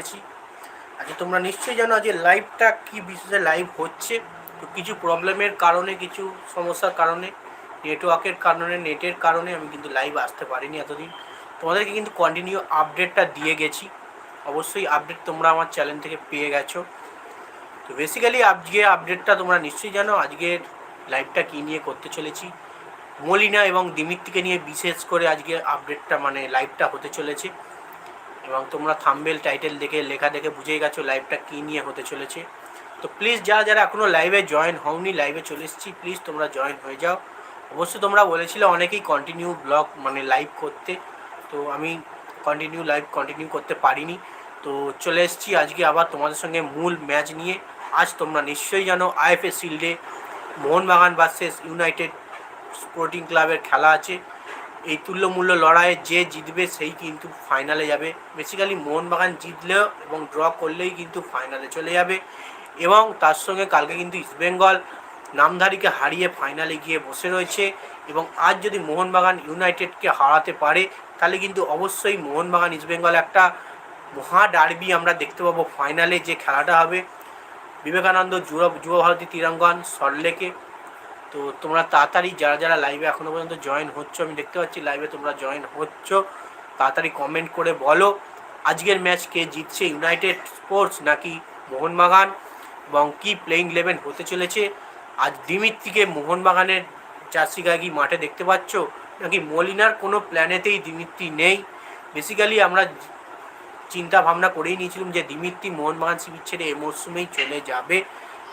গেছি আচ্ছা তোমরা নিশ্চয়ই জানো যে লাইভটা কি বিশেষে লাইভ হচ্ছে। তো কিছু প্রবলেমের কারণে, কিছু সমস্যার কারণে নেটওয়ার্কের কারণে নেটের কারণে আমি কিন্তু লাইভ আসতে পারিনি এতদিন। তোমাদেরকে কিন্তু কন্টিনিউ আপডেটটা দিয়ে গেছি। অবশ্যই আপডেট তোমরা আমার চ্যানেল থেকে পেয়ে গেছো। তো বেসিক্যালি আজকে আপডেটটা তোমরা নিশ্চয়ই জানো আজকের লাইভটা কী নিয়ে করতে চলেছি। মলিনা এবং দিমিত্রিকে নিয়ে বিশেষ করে আজকে আপডেটটা মানে লাইভটা হতে চলেছে। এবং তোমরা থাম্বেল টাইটেল দেখে, লেখা দেখে বুঝেই গেছো লাইভটা কী নিয়ে হতে চলেছে। তো প্লিজ যারা যারা এখনও লাইভে জয়েন হওনি লাইভে চলে এসেছি প্লিজ তোমরা জয়েন হয়ে যাও। অবশ্যই তোমরা বলেছিলে অনেকেই কন্টিনিউ ব্লগ মানে লাইভ করতে। তো আমি কন্টিনিউ লাইভ কন্টিনিউ করতে পারিনি। তো চলে এসেছি আজকে আবার তোমাদের সঙ্গে মূল ম্যাচ নিয়ে। আজ তোমরা নিশ্চয়ই জানো আইএফএ শিল্ডে মোহনবাগান ভার্সেস ইউনাইটেড স্পোর্টিং ক্লাবের খেলা আছে। এই তুল্যমূল্য লড়াইয়ে যে জিতবে সেই কিন্তু ফাইনালে যাবে। বেসিক্যালি মোহনবাগান জিতলেও এবং ড্র করলেই কিন্তু ফাইনালে চলে যাবে। এবং তার সঙ্গে কালকে কিন্তু ইস্টবেঙ্গল নামধারীকে হারিয়ে ফাইনালে গিয়ে বসে রয়েছে। এবং আজ যদি মোহনবাগান ইউনাইটেডকে হারাতে পারে, তাহলে কিন্তু অবশ্যই মোহনবাগান ইস্টবেঙ্গল একটা মহা ডার্বি আমরা দেখতে পাবো ফাইনালে যে খেলাটা হবে। বিবেকানন্দ যুব যুব ভারতী তিরাঙ্গন সল্টলেকে তো তোমরা তাড়াতাড়ি যারা যারা লাইভে এখনও পর্যন্ত জয়েন হচ্ছ, আমি দেখতে পাচ্ছি লাইভে তোমরা জয়েন হচ্ছ, তাড়াতাড়ি কমেন্ট করে বলো, আজকের ম্যাচ কে জিতছে ইউনাইটেড স্পোর্টস নাকি মোহনবাগান? এবং কী প্লেইং ইলেভেন হতে চলেছে? আজ দিমিত্রিকে মোহনবাগানের জার্সি কি মাঠে দেখতে পাচ্ছ, নাকি মলিনার কোনো প্ল্যানেতেই দিমিত্রি নেই? বেসিক্যালি আমরা চিন্তা ভাবনা করেই নিয়েছিলাম যে দিমিত্রি মোহনবাগান শিবির ছেড়ে এ মরশুমেই চলে যাবে।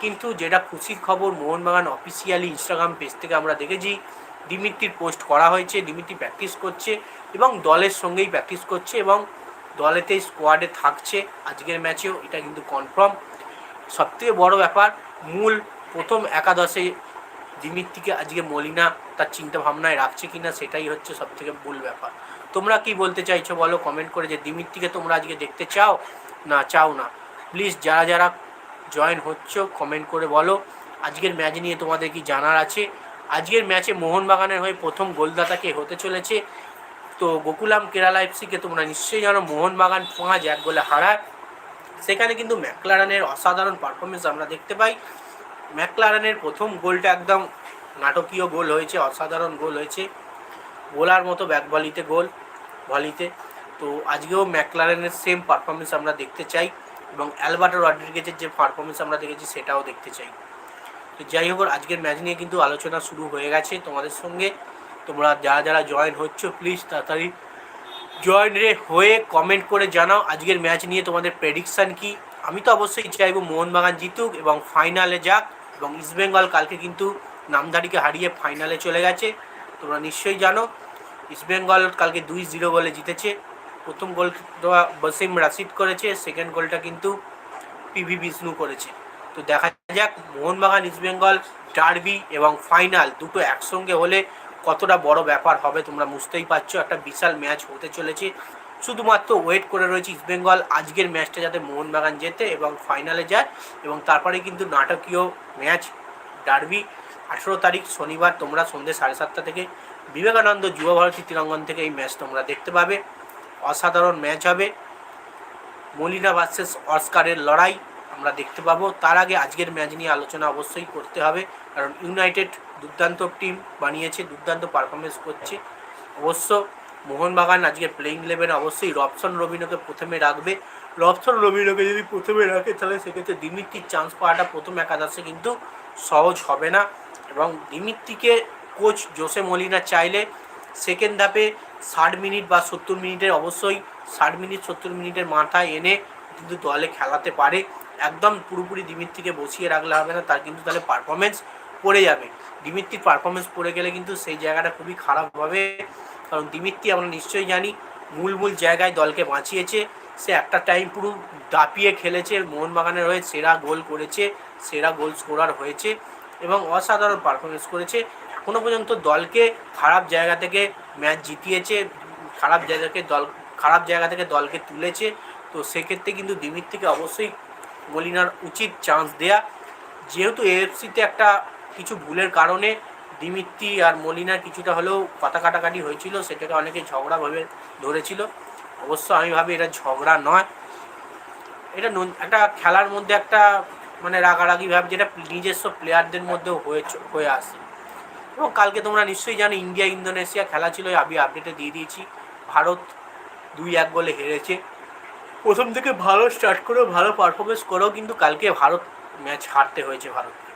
কিন্তু যেটা খুশির খবর, মোহনবাগান অফিসিয়ালি ইনস্টাগ্রাম পেজ থেকে আমরা দেখেছি, দিমিত্রির পোস্ট করা হয়েছে, দিমিত্রি প্র্যাকটিস করছে এবং দলের সঙ্গেই প্র্যাকটিস করছে এবং দলেতেই স্কোয়াডে থাকছে। আজকের ম্যাচেও এটা কিন্তু কনফার্ম সবথেকে বড় ব্যাপার, মূল প্রথম একাদশে দিমিত্রিকে আজকে মলিনা তার চিন্তা ভাবনায় রাখছে কিনা সেটাই হচ্ছে সবথেকে মূল ব্যাপার। তোমরা কি বলতে চাইছো বলো? কমেন্ট করে যে দিমিত্রিকে তোমরা আজকে দেখতে চাও? না চাও না। প্লিজ যারা যারা জয়েন হচ্ছ কমেন্ট করে বলো। আজকের ম্যাচ নিয়ে তোমাদের কি জানার আছে? আজকের ম্যাচে মোহনবাগানের হয়ে প্রথম গোলদাতাকে হতে চলেছে? তো গোকুলাম কেরালা এফসিকে তোমরা নিশ্চয়ই জানো, মোহনবাগান পাঁচ এক গোলে হারায়। সেখানে কিন্তু ম্যাকলারানের অসাধারণ পারফরমেন্স আমরা দেখতে পাই। ম্যাকলারানের প্রথম গোলটা একদম নাটকীয় গোল হয়েছে, অসাধারণ গোল হয়েছে। গোলার মতো ব্যাক ভলিতে গোল ভলিতে তো। আজকেও ম্যাকলারেনের সেম পারফরমেন্স আমরা দেখতে চাই। এবং অ্যালবার্টো রড্রিগেজের যে পারফরমেন্স আমরা দেখেছি, সেটাও দেখতে চাই। তো যাই হোক, আজকের ম্যাচ নিয়ে কিন্তু আলোচনা শুরু হয়ে গেছে। তোমাদের সঙ্গে তোমরা যারা যারা জয়েন হচ্ছ প্লিজ তাড়াতাড়ি জয়েন রে হয়ে কমেন্ট করে জানাও আজকের ম্যাচ নিয়ে তোমাদের প্রেডিকশান কি। আমি তো অবশ্যই চাইব মোহনবাগান জিতুক এবং ফাইনালে যাক এবং ইস্টবেঙ্গল কালকে কিন্তু নামধারীকে হারিয়ে ফাইনালে চলে গেছে। তোমরা নিশ্চয়ই জানো ইস্টবেঙ্গল কালকে দুই জিরো বলে জিতেছে। প্রথম গোলটা বসিম রাশিদ করেছে সেকেন্ড গোলটা কিন্তু পিভি বিষ্ণু করেছে। তো দেখা যাক, মোহনবাগান ইস্টবেঙ্গল ডার্বি এবং ফাইনাল দুটো একসঙ্গে হলে কতটা বড় ব্যাপার হবে তোমরা বুঝতেই পারছ। একটা বিশাল ম্যাচ হতে চলেছে। শুধুমাত্র ওয়েট করে রয়েছে ইস্টবেঙ্গল আজকের ম্যাচটা যাতে মোহনবাগান জেতে এবং ফাইনালে যায় এবং তারপরে কিন্তু নাটকীয় ম্যাচ ডার্বি। আঠেরো তারিখ শনিবার তোমরা সন্ধ্যে সাড়ে সাতটা থেকে বিবেকানন্দ যুব ভারতী তিরঙ্গন থেকে এই ম্যাচ তোমরা দেখতে পাবে। অসাধারণ ম্যাচ হবে। মলিনা ভার্সেস অস্কারের লড়াই আমরা দেখতে পাবো। তার আগে আজকের ম্যাচ নিয়ে আলোচনা অবশ্যই করতে হবে। কারণ ইউনাইটেড দুর্দান্ত টিম বানিয়েছে, দুর্দান্ত পারফরমেন্স করছে। অবশ্য মোহনবাগান আজকে প্লেইং ইলেভেন অবশ্যই রবসন রবিনোকে প্রথমে রাখবে। রবসন রবিনোকে যদি প্রথমে রাখে, তাহলে সেক্ষেত্রে দিমিত্রির চান্স পাওয়াটা প্রথম একাদশে কিন্তু সহজ হবে না। এবং দিমিত্রিকে কোচ জোসে মলিনা চাইলে সেকেন্ড ধাপে ষাট মিনিট বা সত্তর মিনিটের, অবশ্যই ষাট মিনিট, সত্তর মিনিটের মাথায় এনে কিন্তু দলে খেলাতে পারে। একদম পুরোপুরি দিমিত্রিকে বসিয়ে রাখলে হবে না, তার কিন্তু তাহলে পারফরমেন্স পড়ে যাবে। দিমিত্রির পারফরমেন্স পড়ে গেলে কিন্তু সেই জায়গাটা খুবই খারাপ হবে। কারণ দিমিত্রি আমরা নিশ্চয়ই জানি, মূল মূল জায়গায় দলকে বাঁচিয়েছে। সে একটা টাইম পুরো দাপিয়ে খেলেছে, মোহনবাগানের হয়ে সেরা গোল করেছে, সেরা গোল স্কোরার হয়েছে এবং অসাধারণ পারফরমেন্স করেছে। এখনও পর্যন্ত দলকে খারাপ জায়গা থেকে ম্যাচ জিতিয়েছে, খারাপ জায়গাকে দল, খারাপ জায়গা থেকে দলকে তুলেছে। তো সেক্ষেত্রে কিন্তু দিমিত্রিকে অবশ্যই মলিনার উচিত চান্স দেয়া। যেহেতু এএফসিতে একটা কিছু ভুলের কারণে দিমিত্রি আর মলিনার কিছুটা হলেও কথা কাটাকাটি হয়েছিল, সেটাকে অনেকে ঝগড়াভাবে ধরেছিল। অবশ্য আমি ভাবি এটা ঝগড়া নয়। এটা একটা খেলার মধ্যে একটা মানে রাগারাগি ভাব যেটা নিজস্ব প্লেয়ারদের মধ্যেও হয়ে হয়ে আসে। এবং কালকে তোমরা নিশ্চয়ই জানো, ইন্ডিয়া, ইন্দোনেশিয়া খেলা ছিল, আমি আপডেটে দিয়ে দিয়েছি। ভারত দুই এক গোলে হেরেছে। প্রথম থেকে ভালো স্টার্ট করেও ভালো পারফরমেন্স করেও কিন্তু কালকে ভারত ম্যাচ হারতে হয়েছে ভারতকে।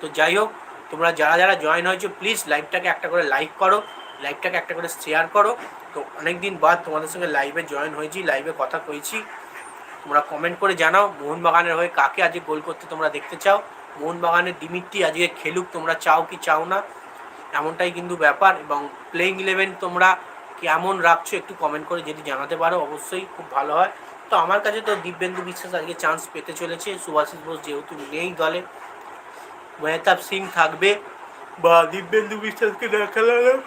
তো যাই হোক, তোমরা যারা যারা জয়েন হয়েছো প্লিজ লাইভটাকে একটা করে লাইক করো লাইভটাকে একটা করে শেয়ার করো। তো অনেক দিন বাদ তোমাদের সঙ্গে লাইভে জয়েন হয়েছি লাইভে কথা কইছি। তোমরা কমেন্ট করে জানাও, মোহনবাগানের হয়ে কাকে আজকে গোল করতে তোমরা দেখতে চাও। মোহনবাগানের দিমিত্রি, আজকে খেলুক, তোমরা চাও কি চাও না, এমনটাই কিন্তু ব্যাপার এবং প্লেইং ইলেভেন তোমরা কেমন রাখছো একটু কমেন্ট করে যদি জানাতে পারো, অবশ্যই খুব ভালো হয়। তো আমার কাছে তো দিব্যেন্দু বিশ্বাস আজকে চান্স পেতে চলেছে, সুভাষিস বোস যেহেতু নেই দলে, মেহতাব সিং থাকবে। বা দিব্যেন্দু বিশ্বাসকে না খেলালেও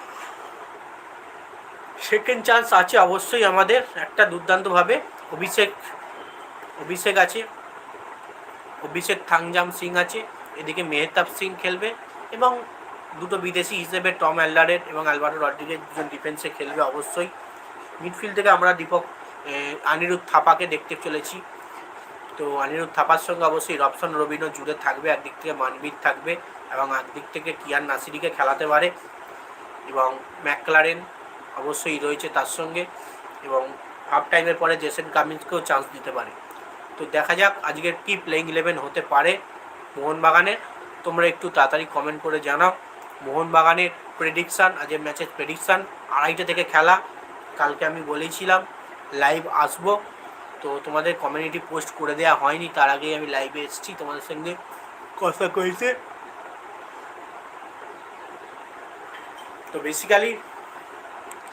সেকেন্ড চান্স আছে অবশ্যই আমাদের, একটা দুর্দান্তভাবে, অভিষেক অভিষেক আছে। অভিষেক থাংজাম সিং আছে এদিকে মেহতাব সিং খেলবে এবং দুটো বিদেশি হিসেবে টম অ্যাল্ডারের এবং অ্যালবার্টো রড্রিগেজ দুজন ডিফেন্সে খেলবে অবশ্যই। মিডফিল্ড থেকে আমরা দীপক আহ, অনিরুদ্ধ থাপাকে দেখতে চলেছি। তো অনিরুদ্ধ থাপার সঙ্গে অবশ্যই রবসন রবিনও জুড়ে থাকবে একদিক থেকে মানবীর থাকবে এবং একদিক থেকে কিয়ান নাসিরিকে খেলাতে পারে এবং ম্যাকলারেন অবশ্যই রয়েছে তার সঙ্গে এবং হাফ টাইমের পরে জেসেন কামিন্সকেও চান্স দিতে পারে। তো দেখা যাক আজকের কি প্লেইং ইলেভেন হতে পারে মোহনবাগানের তোমরা একটু তাড়াতাড়ি কমেন্ট করে জানাও। মোহনবাগানের প্রেডিকশান আজকের ম্যাচের প্রেডিকশান আড়াইটা থেকে খেলা। কালকে আমি বলেছিলাম লাইভ আসব। তো তোমাদের কমিউনিটি পোস্ট করে দেওয়া হয়নি, তার আগেই আমি লাইভে এসেছি তোমাদের সঙ্গে কথা কইতে। তো বেসিক্যালি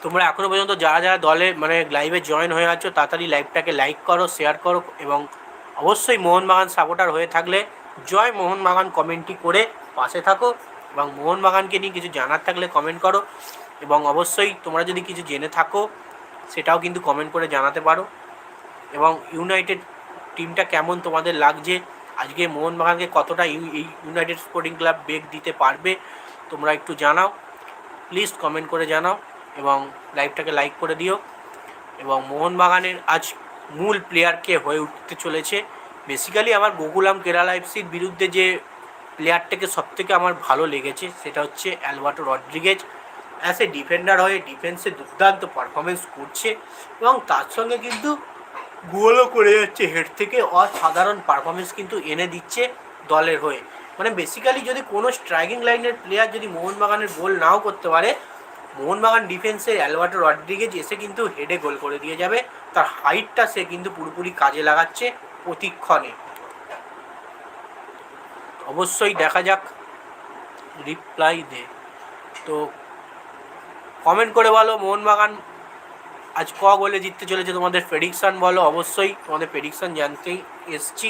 তোমরা এখনও পর্যন্ত যারা যারা দলে মানে লাইভে জয়েন হয়ে আছো, তাড়াতাড়ি লাইভটাকে লাইক করো শেয়ার করো এবং অবশ্যই মোহনবাগান সাপোর্টার হয়ে থাকলে জয় মোহনবাগান কমেন্টটি করে পাশে থাকো এবং মোহনবাগানকে নিয়ে কিছু জানার থাকলে কমেন্ট করো এবং অবশ্যই তোমরা যদি কিছু জেনে থাকো, সেটাও কিন্তু কমেন্ট করে জানাতে পারো এবং ইউনাইটেড টিমটা কেমন তোমাদের লাগছে? আজকে মোহনবাগানকে কতটা এই ইউনাইটেড স্পোর্টিং ক্লাব বেগ দিতে পারবে, তোমরা একটু জানাও। প্লিজ কমেন্ট করে জানাও। এবং লাইভটাকে লাইক করে দিও। এবং মোহনবাগানের আজ মূল প্লেয়ারকে হয়ে উঠতে চলেছে। বেসিক্যালি আমার গোকুলাম কেরালা এফসির বিরুদ্ধে যে প্লেয়ারটাকে সবথেকে আমার ভালো লেগেছে, সেটা হচ্ছে Alberto Rodriguez. As a defender হয়ে ডিফেন্সে দুর্দান্ত পারফরমেন্স করছে এবং তার সঙ্গে কিন্তু গোলও করে যাচ্ছে হেড থেকে। অসাধারণ পারফরমেন্স কিন্তু এনে দিচ্ছে দলের হয়ে। মানে বেসিক্যালি যদি কোনো স্ট্রাইকিং লাইনের প্লেয়ার যদি মোহনবাগানের গোল নাও করতে পারে মোহনবাগান ডিফেন্সে অ্যালবার্টো রড্রিগেজ এসে কিন্তু হেডে গোল করে দিয়ে যাবে। তার হাইটটা সে কিন্তু পুরোপুরি কাজে লাগাচ্ছে প্রতিক্ষণে অবশ্যই দেখা যাক রিপ্লাই দে। তো কমেন্ট করে বলো, মোহনবাগান আজ ক গোলে জিততে চলেছে তোমাদের প্রেডিকশান বলো? অবশ্যই তোমাদের প্রেডিকশান জানতেই এসছি।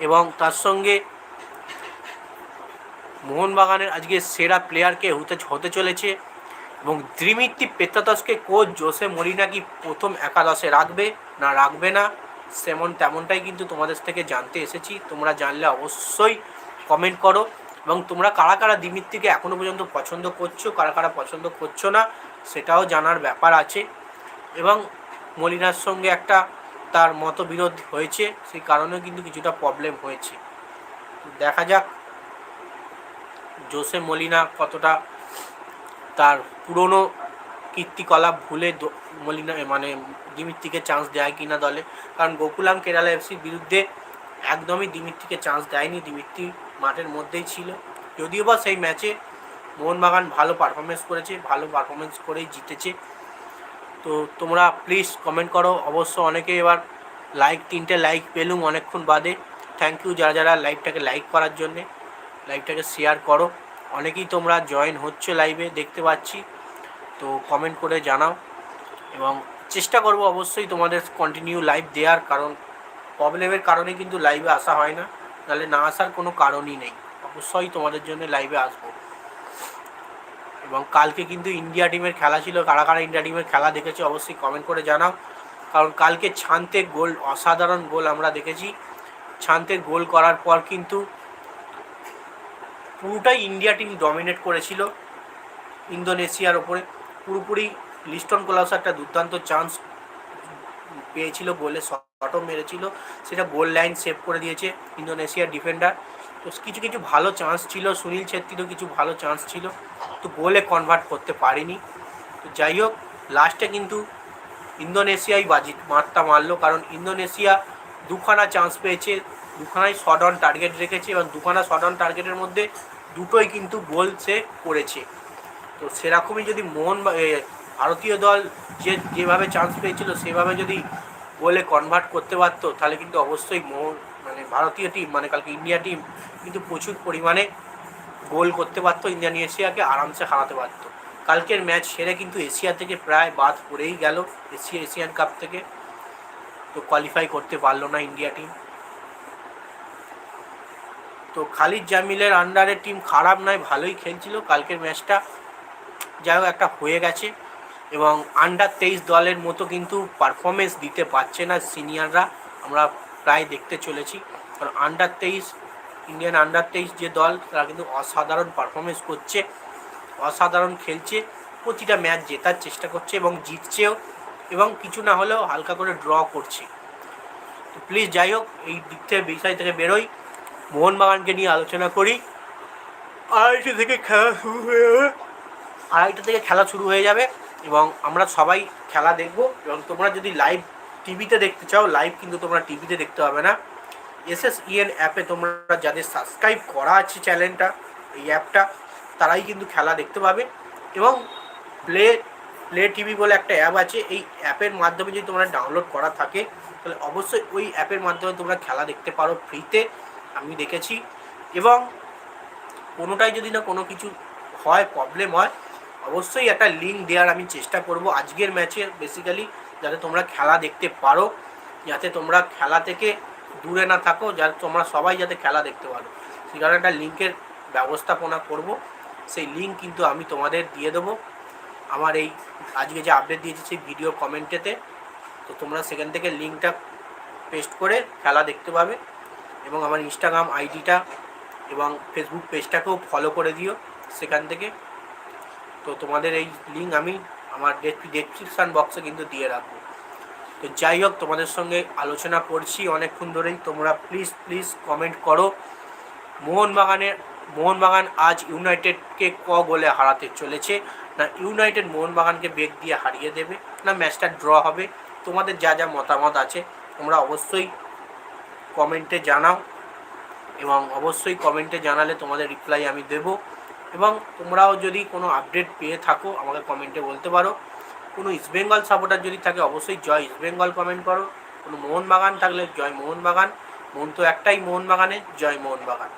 এবং তার সঙ্গে মোহনবাগানের আজকে সেরা প্লেয়ারকে হতে হতে চলেছে এবং দ্রিমিত্রি পেত্তাতসকে কোচ জোসে মরিনা কি প্রথম একাদশে রাখবে? না রাখবে না। সেমন তেমনটাই কিন্তু তোমাদের থেকে জানতে এসেছি। তোমরা জানলে অবশ্যই কমেন্ট করো। এবং তোমরা কারা কারা দিমিত্রিকে এখনও পর্যন্ত পছন্দ করছ, কারা কারা পছন্দ করছ না, সেটাও জানার ব্যাপার আছে। এবং মলিনার সঙ্গে একটা তার মতবিরোধ হয়েছে, সেই কারণেও কিন্তু কিছুটা প্রবলেম হয়েছে। দেখা যাক জোসে মলিনা কতটা তার পুরনো কীর্তিকলাপ ভুলে মলিনা মানে দিমিত্রিকে চান্স দেয় কিনা দলে। কারণ গোকুলাম কেরালা এফসির বিরুদ্ধে একদমই দিমিত্রিকে চান্স দেয়নি। দিমিত্রি মাঠের মধ্যেই ছিল। যদিও বা সেই ম্যাচে মোহনবাগান ভালো পারফরমেন্স করেছে, ভালো পারফরমেন্স করেই জিতেছে। তো তোমরা প্লিজ কমেন্ট করো। অবশ্য অনেকে এবার লাইক তিনটে লাইক পেলুম অনেকক্ষণ বাদে। থ্যাংক ইউ যারা যারা লাইভটাকে লাইক করার জন্যে। লাইভটাকে শেয়ার করো। অনেকেই তোমরা জয়েন হচ্ছে লাইভে দেখতে পাচ্ছি। তো কমেন্ট করে জানাও। এবং চেষ্টা করব অবশ্যই তোমাদের কন্টিনিউ লাইভ দেওয়ার, কারণ প্রবলেমের কারণে কিন্তু লাইভে আসা হয় না। নাহলে না আসার কোনো কারণই নেই। অবশ্যই তোমাদের জন্য লাইভে আসব। এবং কালকে কিন্তু ইন্ডিয়া টিমের খেলা ছিল। কারা কারা ইন্ডিয়া টিমের খেলা দেখেছে অবশ্যই কমেন্ট করে জানাও। কারণ কালকে ছান্তের গোল, অসাধারণ গোল আমরা দেখেছি। ছান্তের গোল করার পর কিন্তু পুরোটাই ইন্ডিয়া টিম ডমিনেট করেছিল ইন্দোনেশিয়ার ওপরে। পুরোপুরি লিস্টন কোলাস একটা দুর্দান্ত চান্স পেয়েছিল, গোলে শটও মেরেছিল। সেটা গোল লাইন সেভ করে দিয়েছে ইন্দোনেশিয়ার ডিফেন্ডার তো কিছু কিছু ভালো চান্স ছিল, সুনীল ছেত্রীরও কিছু ভালো চান্স ছিল। তো গোলে কনভার্ট করতে পারেনি। তো যাই হোক লাস্টে কিন্তু ইন্দোনেশিয়াই বাজি মারটা মারলো, কারণ ইন্দোনেশিয়া দুখানা চান্স পেয়েছে। দুখানাই শট অন টার্গেট রেখেছে এবং দুখানা শট অন টার্গেটের মধ্যে দুটোই কিন্তু গোল সে করেছে। তো সেরকমই যদি মোহন ভারতীয় দল যে, যেভাবে চান্স পেয়েছিল, সেভাবে যদি গোলে কনভার্ট করতে পারতো, তাহলে কিন্তু অবশ্যই মোহন মানে ভারতীয় টিম মানে কালকে ইন্ডিয়া টিম কিন্তু প্রচুর পরিমাণে গোল করতে পারতো ইন্ডিয়ান এশিয়াকে আরামসে হারাতে পারতো। কালকের ম্যাচ সেরে কিন্তু এশিয়া থেকে প্রায় বাদ পড়েই গেল, এশিয়া, এশিয়ান কাপ থেকে। তো কোয়ালিফাই করতে পারল না ইন্ডিয়া টিম তো খালিদ জামিলের আন্ডারের টিম খারাপ নয়, ভালোই খেলছিল। কালকের ম্যাচটা যাই হোক, একটা হয়ে গেছে। এবং আন্ডার তেইশ দলের মতো কিন্তু পারফরমেন্স দিতে পারছে না সিনিয়ররা আমরা প্রায় দেখতে চলেছি। কারণ আন্ডার তেইশ ইন্ডিয়ান আন্ডার তেইশ যে দল, তারা কিন্তু অসাধারণ পারফরমেন্স করছে। অসাধারণ খেলছে। প্রতিটা ম্যাচ জেতার চেষ্টা করছে এবং জিতছেও। এবং কিছু না হলেও হালকা করে ড্র করছে। তো প্লিজ যাই হোক, এই দিক থেকে বিষয় থেকে বেরোই। মোহনবাগানকে নিয়ে আলোচনা করি। আড়াইটে থেকে খেলা শুরু হয়ে যাবে। আড়াইটা থেকে খেলা শুরু হয়ে যাবে এবং আমরা সবাই খেলা দেখব এবং তোমরা যদি লাইভ টিভিতে দেখতে চাও লাইভ কিন্তু তোমরা টিভিতে দেখতে হবে না। এস এস ইএন অ্যাপে তোমরা যাদের সাবস্ক্রাইব করা আছে চ্যানেলটা এই অ্যাপটা তারাই কিন্তু খেলা দেখতে পাবে এবং প্লে প্লে টিভি বলে একটা অ্যাপ আছে। এই অ্যাপের মাধ্যমে যদি তোমরা ডাউনলোড করা থাকে, তাহলে অবশ্যই ওই অ্যাপের মাধ্যমে তোমরা খেলা দেখতে পারো ফ্রিতে আমি দেখেছি এবং কোনোটাই যদি না কোনো কিছু হয় প্রবলেম হয়, অবশ্যই একটা লিঙ্ক দেওয়ার আমি চেষ্টা করব আজকের ম্যাচে বেসিক্যালি যাতে তোমরা খেলা দেখতে পারো, যাতে তোমরা খেলা থেকে দূরে না থাকো, যাতে তোমরা সবাই যাতে খেলা দেখতে পারো। সেই কারণে একটা লিঙ্কের ব্যবস্থাপনা করব। সেই লিঙ্ক কিন্তু আমি তোমাদের দিয়ে দেবো। আমার এই আজকে যে আপডেট দিয়েছি সেই ভিডিও কমেন্টেতে তো তোমরা সেখান থেকে লিঙ্কটা পেস্ট করে খেলা দেখতে পাবে। এবং আমার ইনস্টাগ্রাম আইডিটা এবং ফেসবুক পেজটাকেও ফলো করে দিও সেখান থেকে। তো তোমাদের এই লিঙ্ক আমি আমার ডেসক্রিপশান বক্সে কিন্তু দিয়ে রাখব। তো যাই হোক, তোমাদের সঙ্গে আলোচনা করছি অনেকক্ষণ ধরেই। তোমরা প্লিজ প্লিজ কমেন্ট করো। মোহনবাগানের মোহনবাগান আজ ইউনাইটেডকে ক গোলে হারাতে চলেছে? না, ইউনাইটেড মোহনবাগানকে বেগ দিয়ে হারিয়ে দেবে? না ম্যাচটা ড্র হবে? তোমাদের যা যা মতামত আছে, তোমরা অবশ্যই কমেন্টে জানাও এবং অবশ্যই কমেন্টে জানালে তোমাদের রিপ্লাই আমি দেব এবং তোমরাও যদি কোনো আপডেট পেয়ে থাকো, আমাকে কমেন্টে বলতে পারো। কোনো ইস্টবেঙ্গল সাপোর্টার যদি থাকে, অবশ্যই জয় ইস্টবেঙ্গল কমেন্ট করো। কোনো মোহনবাগান থাকলে জয় মোহনবাগান। মন তো একটাই মোহনবাগানে, জয় মোহনবাগান।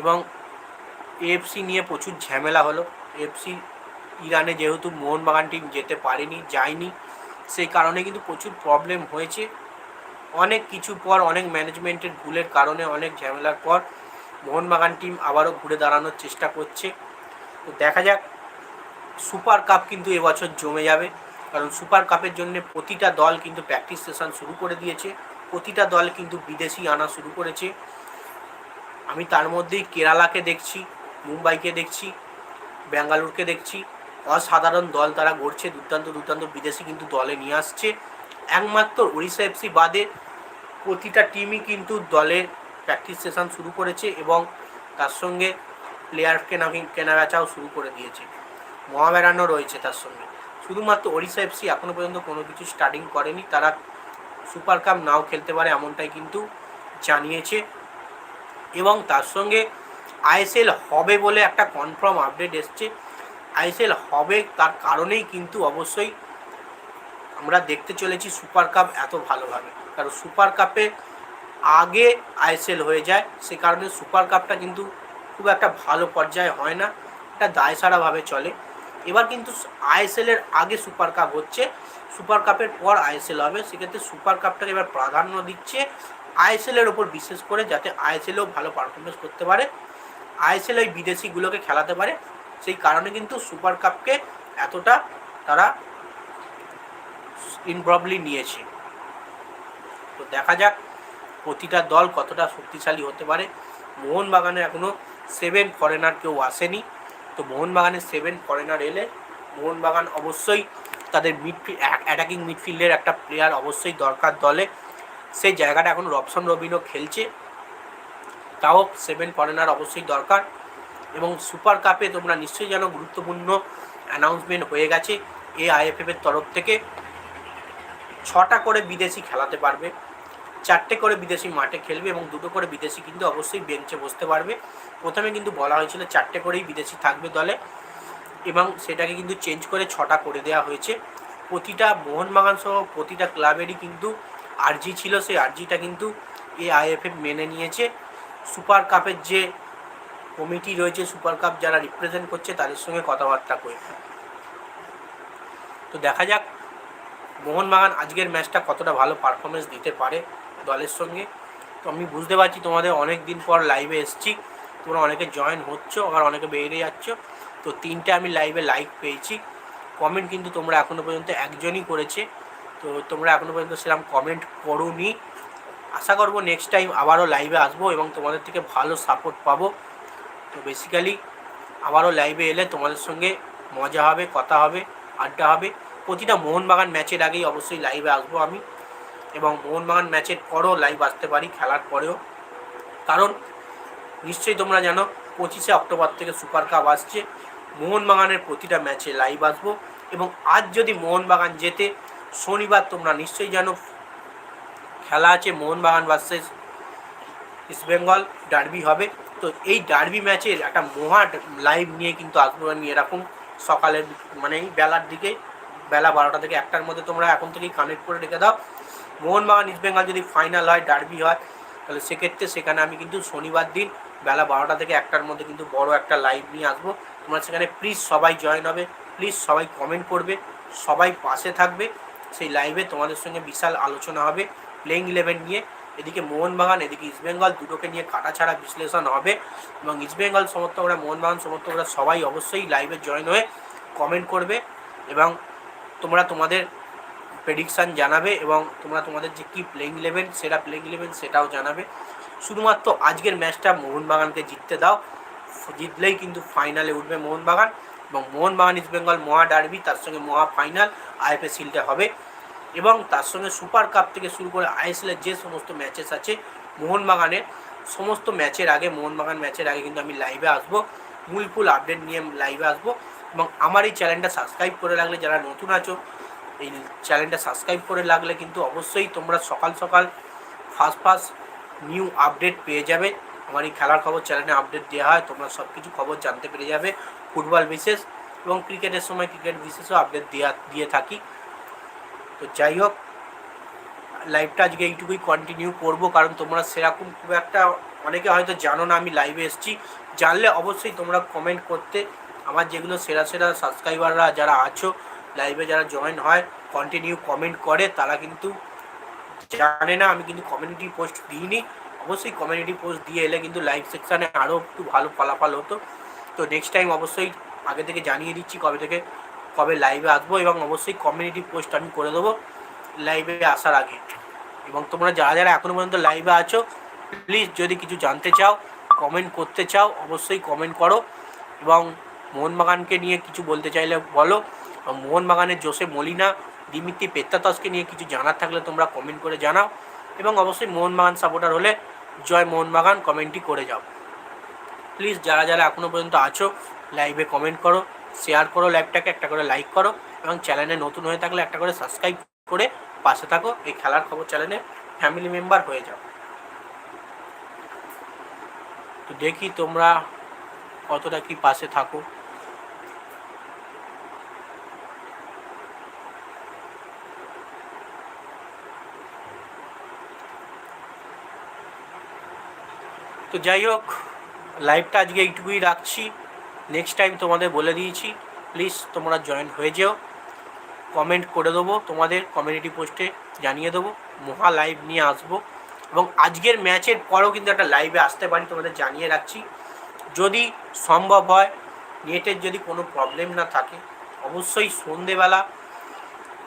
এবং এএফসি নিয়ে প্রচুর ঝামেলা হলো। এএফসি ইরানে যেহেতু মোহনবাগান টিম যেতে পারেনি, যায়নি সেই কারণে কিন্তু প্রচুর প্রবলেম হয়েছে। অনেক কিছু পর, অনেক ম্যানেজমেন্টের ভুলের কারণে, অনেক ঝামেলার পর মোহনবাগান টিম আবারও ঘুরে দাঁড়ানোর চেষ্টা করছে। তো দেখা যাক সুপার কাপ কিন্তু এবছর জমে যাবে। কারণ সুপার কাপের জন্য প্রতিটা দল কিন্তু প্র্যাকটিস সেশন শুরু করে দিয়েছে। প্রতিটা দল কিন্তু বিদেশি আনা শুরু করেছে। আমি তার মধ্যেই কেরালাকে দেখছি, মুম্বাইকে দেখছি, ব্যাঙ্গালোরকে দেখছি। অসাধারণ দল তারা গড়ছে, দুর্দান্ত দুর্দান্ত বিদেশি কিন্তু দলে নিয়ে আসছে। একমাত্র উড়িষ্যা এফসি বাদে প্রতিটা টিমই কিন্তু দলের প্র্যাকটিস সেশন শুরু করেছে এবং তার সঙ্গে প্লেয়ার কেনা কেনা বেচাও শুরু করে দিয়েছে। মহামেরানও রয়েছে তার সঙ্গে। শুধুমাত্র ওড়িশা এফসি এখনও পর্যন্ত কোনো কিছু স্টার্টিং করেনি। তারা সুপার কাপ নাও খেলতে পারে এমনটাই কিন্তু জানিয়েছে। এবং তার সঙ্গে আইএসএল হবে বলে একটা কনফার্ম আপডেট এসছে। আইএসএল হবে তার কারণেই কিন্তু অবশ্যই আমরা দেখতে চলেছি সুপার কাপ এত ভালোভাবে। কারণ সুপার কাপে আগে আইএসএল হয়ে যায়, সে কারণে সুপার কাপটা কিন্তু খুব একটা ভালো পর্যায়ে হয় না, এটা দায়সারাভাবে চলে। এবার কিন্তু আইএসএল এর আগে সুপার কাপ হচ্ছে, সুপার কাপের পর আইএসএল হবে, সেক্ষেত্রে সুপার কাপটাকে এবার প্রাধান্য দিচ্ছে আইএসএল এর ওপর বিশেষ করে যাতে আইএসএলও ভালো পারফরমেন্স করতে পারে, আইএসএল ওই বিদেশিগুলোকে খেলাতে পারে। সেই কারণে কিন্তু সুপার কাপকে এতটা তারা ইনপ্রবলি নিয়েছে। তো দেখা যাক প্রতিটা দল কতটা শক্তিশালী হতে পারে। মোহনবাগানে এখনও সেভেন ফরেনার কেউ আসেনি। তো মোহনবাগানের সেভেন ফরেনার এলে মোহনবাগান অবশ্যই তাদের মিডফিল্ড অ্যাটাকিং মিডফিল্ডের একটা প্লেয়ার অবশ্যই দরকার দলে। সেই জায়গাটা এখন রবসন রবিনও খেলছে। তাও সেভেন ফরেনার অবশ্যই দরকার। এবং সুপার কাপে তোমরা নিশ্চয়ই যেন গুরুত্বপূর্ণ অ্যানাউন্সমেন্ট হয়ে গেছে এ আইএফএফের তরফ থেকে। ছটা করে বিদেশি খেলাতে পারবে, চারটে করে বিদেশি মাঠে খেলবে এবং দুটো করে বিদেশি কিন্তু অবশ্যই বেঞ্চে বসতে পারবে। প্রথমে কিন্তু বলা হয়েছিল চারটে করেই বিদেশি থাকবে দলে এবং সেটাকে কিন্তু চেঞ্জ করে ছটা করে দেওয়া হয়েছে। প্রতিটা মোহনবাগান সহ প্রতিটা ক্লাবেরই কিন্তু আর্জি ছিল, সেই আর্জিটা কিন্তু এ আইএফএফ মেনে নিয়েছে। সুপার কাপের যে কমিটি রয়েছে, সুপার কাপ যারা রিপ্রেজেন্ট করছে তাদের সঙ্গে কথাবার্তা করে। তো দেখা যাক, মোহনবাগান আজকের ম্যাচটা কতটা ভালো পারফরমেন্স দিতে পারে দলের সঙ্গে। তো আমি বুঝতে পারছি তোমাদের অনেক দিন পর লাইভে এসেছি, তোমরা অনেকে জয়েন হচ্ছ, আবার অনেকে বেরিয়ে যাচ্ছ। তো তিনটে আমি লাইভে লাইক পেয়েছি। কমেন্ট কিন্তু তোমরা এখনও পর্যন্ত একজনই করেছে। তো তোমরা এখনও পর্যন্ত সেরকম কমেন্ট করোনি। আশা করব নেক্সট টাইম আবারও লাইভে আসব এবং তোমাদের থেকে ভালো সাপোর্ট পাবো। তো বেসিক্যালি আবারও লাইভে এলে তোমাদের সঙ্গে মজা হবে, কথা হবে, আড্ডা হবে। প্রতিটা মোহনবাগান ম্যাচের আগেই অবশ্যই লাইভে আসব আমি এবং মোহনবাগান ম্যাচের পরেও লাইভ আসতে পারি, খেলার পরেও। কারণ নিশ্চয়ই তোমরা জানো, পঁচিশে অক্টোবর থেকে সুপার কাপ আসছে। মোহনবাগানের প্রতিটা ম্যাচে লাইভ আসব এবং আজ যদি মোহনবাগান যেতে শনিবার তোমরা নিশ্চয়ই জানো, খেলা আছে মোহনবাগান ভার্সেস ইস্টবেঙ্গল ডার্বি হবে। তো এই ডার্বি ম্যাচের একটা মহা লাইভ নিয়ে কিন্তু আসব আমি এরকম সকালের মানে বেলার দিকে, বেলা বারোটা থেকে একটার মধ্যে তোমরা এখন থেকেই কানেক্ট করে রেখে দাও। মোহনবাগান ইস্টবেঙ্গল যদি ফাইনাল হয়, ডার্বি হয়, তাহলে সেক্ষেত্রে সেখানে আমি কিন্তু শনিবার দিন বেলা বারোটা থেকে একটার মধ্যে কিন্তু বড় একটা লাইভ নিয়ে আসব। তোমরা সেখানে প্লিজ সবাই জয়েন হবে। প্লিজ সবাই কমেন্ট করবে। সবাই পাশে থাকবে। সেই লাইভে তোমাদের সঙ্গে বিশাল আলোচনা হবে। প্লেইং ইলেভেন নিয়ে। এদিকে মোহনবাগান, এদিকে ইস্টবেঙ্গল দুটোকে নিয়ে কাটাছাড়া বিশ্লেষণ হবে এবং ইস্টবেঙ্গল সমর্থকরা, মোহনবাগান সমর্থকরা সবাই অবশ্যই লাইভে জয়েন হয়ে কমেন্ট করবে এবং তোমরা তোমাদের প্রেডিকশান জানাবে এবং তোমরা তোমাদের যে কী প্লেইং ইলেভেন সেটা প্লেইং ইলেভেন সেটাও জানাবে। শুধুমাত্র আজকের ম্যাচটা মোহনবাগানকে জিততে দাও। জিতলেই কিন্তু ফাইনালে উঠবে মোহনবাগান এবং মোহনবাগান ইস্টবেঙ্গল মহা ডার্বি তার সঙ্গে মহা ফাইনাল আইএফএ সিলটা হবে। এবং তার সঙ্গে সুপার কাপ থেকে শুরু করে আইএসএলের যে সমস্ত ম্যাচেস আছে, মোহনবাগানের সমস্ত ম্যাচের আগে, মোহনবাগান ম্যাচের আগে কিন্তু আমি লাইভে আসব। মূল ফুল আপডেট নিয়ে লাইভে আসব। এবং আমার এই চ্যানেলটা সাবস্ক্রাইব করে লাগলে যারা নতুন আছো, এই চ্যানেলটা সাবস্ক্রাইব করে লাগলে কিন্তু অবশ্যই তোমরা সকাল সকাল ফার্স্ট ফার্স্ট নিউ আপডেট পেয়ে যাবে। আমার এই খেলার খবর চ্যানেলে আপডেট দেওয়া হয়, তোমরা সব কিছু খবর জানতে পেরে যাবে। ফুটবল বিশেষ এবং ক্রিকেটের সময় ক্রিকেট বিশেষও আপডেট দেওয়া দিয়ে থাকি। তো যাই হোক লাইভটা আজকে এইটুকুই কন্টিনিউ করব, কারণ তোমরা সেরকম খুব একটা অনেকে হয়তো জানো না, আমি লাইভে এসেছি। জানলে অবশ্যই তোমরা কমেন্ট করতে। আমার যেগুলো সেরা সেরা সাবস্ক্রাইবাররা যারা আছো লাইভে যারা জয়েন হয় কন্টিনিউ কমেন্ট করে, তারা কিন্তু জানে না, আমি কিন্তু কমিউনিটি পোস্ট দিইনি। অবশ্যই কমিউনিটি পোস্ট দিয়ে এলে কিন্তু লাইভ সেকশানে আরও একটু ভালো ফলাফল হতো। তো নেক্সট টাইম অবশ্যই আগে থেকে জানিয়ে দিচ্ছি কবে থেকে কবে লাইভে আসব এবং অবশ্যই কমিউনিটি পোস্ট আমি করে দেবো লাইভে আসার আগে। এবং তোমরা যারা যারা এখনও পর্যন্ত লাইভে আছো প্লিজ যদি কিছু জানতে চাও কমেন্ট করতে চাও, অবশ্যই কমেন্ট করো। এবং মোহনবাগানকে নিয়ে কিছু বলতে চাইলে বলো। মোহনবাগানের জোসে মলিনা দিমিত্রি পেত্তাতসকে নিয়ে কিছু জানার থাকলে তোমরা কমেন্ট করে জানাও। এবং অবশ্যই মোহনবাগান সাপোর্টার হলে জয় মোহনবাগান কমেন্টই করে যাও। প্লিজ যারা যারা এখনও পর্যন্ত আছো লাইভে কমেন্ট করো। শেয়ার করো লাইভটাকে একটা করে লাইক করো এবং চ্যানেলে নতুন হয়ে থাকলে একটা করে সাবস্ক্রাইব করে পাশে থাকো। এই খেলার খবর চ্যানেলে ফ্যামিলি মেম্বার হয়ে যাও। তো দেখি তোমরা কতটা কি পাশে থাকো। তো যাই হোক লাইভটা আজকে এইটুকুই রাখছি। নেক্সট টাইম তোমাদের বলে দিয়েছি প্লিজ তোমরা জয়েন হয়ে যেও। কমেন্ট করে দেবো, তোমাদের কমিউনিটি পোস্টে জানিয়ে দেবো, মহা লাইভ নিয়ে আসব। এবং আজকের ম্যাচের পরেও কিন্তু একটা লাইভে আসতে পারি, তোমাদের জানিয়ে রাখছি। যদি সম্ভব হয় নেটের যদি কোনো প্রবলেম না থাকে, অবশ্যই সন্ধেবেলা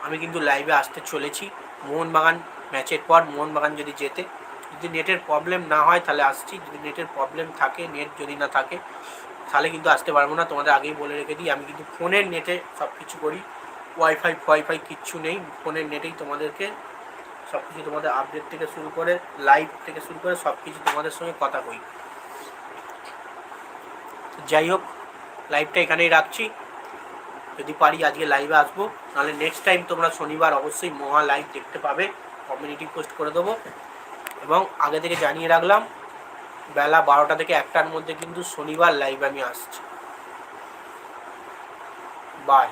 আমি কিন্তু লাইভে আসতে চলেছি। মোহনবাগান ম্যাচের পর মোহনবাগান যদি যেতে, যদি নেটের প্রবলেম না হয় তাহলে আসছি। যদি নেটের প্রবলেম থাকে নেট যদি না থাকে তাহলে কিন্তু আসতে পারব না। তোমাদের আগেই বলে রেখে দিই, আমি কিন্তু ফোনের নেটে সব কিছু করি। ওয়াইফাই ফোয়াইফাই কিচ্ছু নেই। ফোনের নেটেই তোমাদেরকে সব কিছু তোমাদের আপডেট থেকে শুরু করে লাইভ থেকে শুরু করে সব কিছু তোমাদের সঙ্গে কথা কই যাই হোক লাইভটা এখানেই রাখছি। যদি পারি আজকে লাইভে আসব। নাহলে নেক্সট টাইম তোমরা শনিবার অবশ্যই মহা লাইভ দেখতে পাবে। কমিউনিটি পোস্ট করে দেবো। এবং আগে থেকে জানিয়ে রাখলাম বেলা বারোটা থেকে একটার মধ্যে কিন্তু শনিবার লাইভ আমি আসছি। বাই